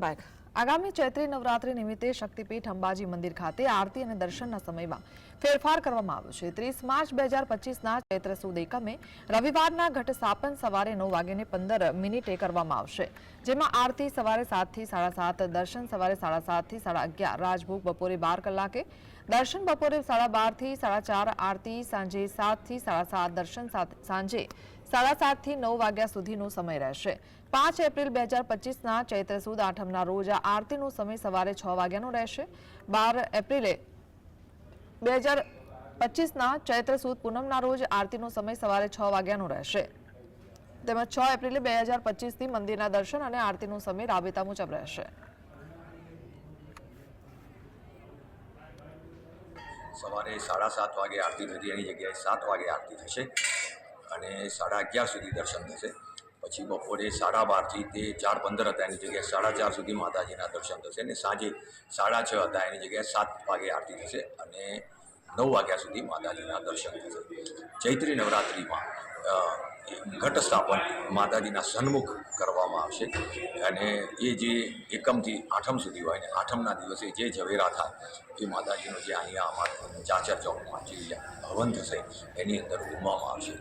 Back આગામી ચૈત્રી નવરાત્રી નિમિત્તે શક્તિપીઠ અંબાજી મંદિર ખાતે આરતી અને દર્શનના સમયમાં ફેરફાર કરવામાં આવ્યો છે. ત્રીસ માર્ચ બે હજાર પચીસના ચૈત્ર સુદ એકમે રવિવારના ઘટ સ્થાપન સવારે નવ વાગ્યાને પંદર મિનિટે કરવામાં આવશે. જેમાં આરતી સવારે સાતથી સાડા સાત, દર્શન સવારે સાડા સાતથી સાડા અગિયાર, રાજભોગ બપોરે બાર કલાકે, દર્શન બપોરે સાડા બારથી સાડા ચાર, આરતી સાંજે સાતથી સાડા સાત, દર્શન સાંજે સાડા સાતથી નવ વાગ્યા સુધીનો સમય રહેશે. પાંચ એપ્રિલ બે હજાર પચીસના ચૈત્ર સુદ આઠમના રોજ આ આરતીનો સમય સવારે છ વાગ્યાનો રહેશે. બાર એપ્રિલે બે હજાર પચીસના ચૈત્ર સુદ પૂનમના રોજ આરતીનો સમય સવારે છ વાગ્યાનો રહેશે. તેમજ છ એપ્રિલે બે હજાર પચીસથી મંદિરના દર્શન અને આરતીનો સમય રાબેતા મુજબ રહેશે. સવારે સાડા સાત વાગે આરતી થતી, એની જગ્યાએ સાત વાગે આરતી થશે. અને સાડા અગિયાર સુધી દર્શન થશે. પછી બપોરે સાડા બારથી તે ચાર પંદર હતા એની જગ્યાએ સાડા ચાર સુધી માતાજીના દર્શન થશે અને સાંજે સાડા છ હતા એની જગ્યાએ સાત વાગે આરતી થશે અને નવ વાગ્યા સુધી માતાજીના દર્શન થશે. ચૈત્રી નવરાત્રિમાં ઘટ સ્થાપન માતાજીના સન્મુખ કરવામાં આવશે અને એ જે એકમથી આઠમ સુધી હોય ને આઠમના દિવસે જે ઝવેરા થાય એ માતાજીનો જે અહીંયા અમારા ચાચર ચોકમાં જે હવન થશે એની અંદર ઉમવામાં આવશે.